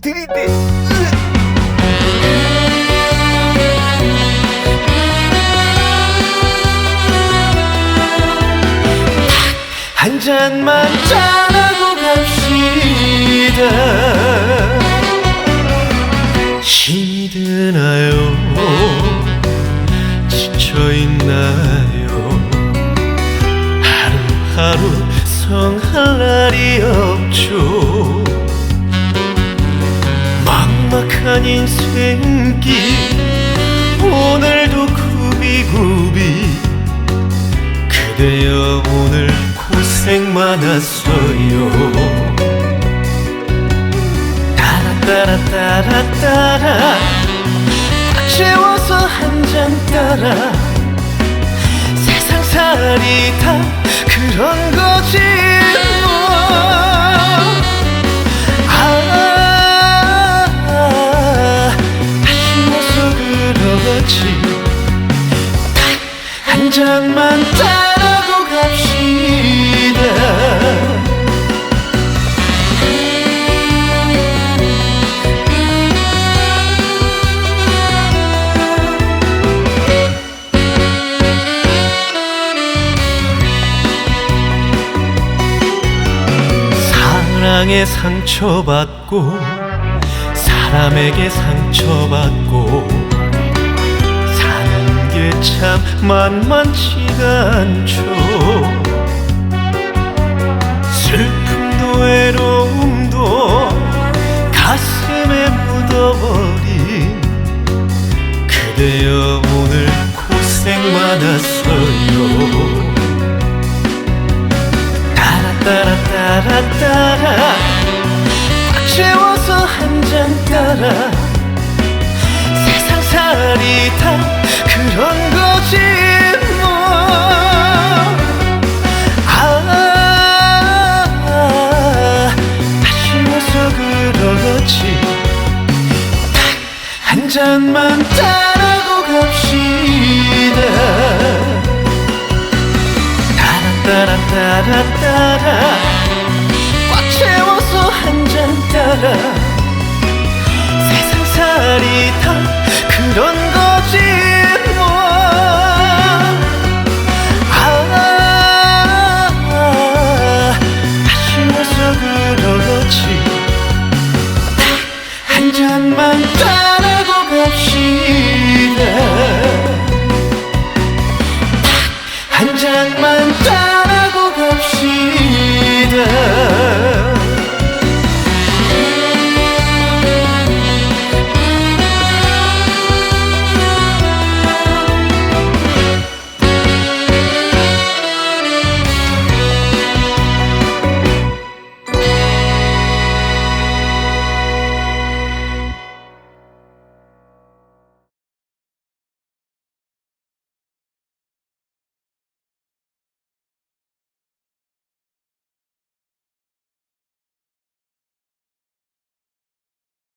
들이대 한 잔만 짜라고 갑시다. 힘이 드나요? 지쳐있나요? 하루하루 성할 날이 없죠 막막한 인생길 오늘도 구비구비. 그대여 오늘 고생 많았어요. 따라 따라 따라따라. 꽉 채워서 한 잔 따라. 세상 살이 다 그런 거지 그러지 한 잔만 따라고 갑시다. 사랑에 상처받고 사람에게 상처받고 참 만만치가 않죠 슬픔도 외로움도 가슴에 묻어버린 그대여 오늘 고생 많았어요. 따라 따라 따라따라. 꽉 채워서 한 잔 따라. 세상 살이 한 잔만 따라고 갑시다. 따라 따라 따라 따라. 꽉 채워서 한 잔 따라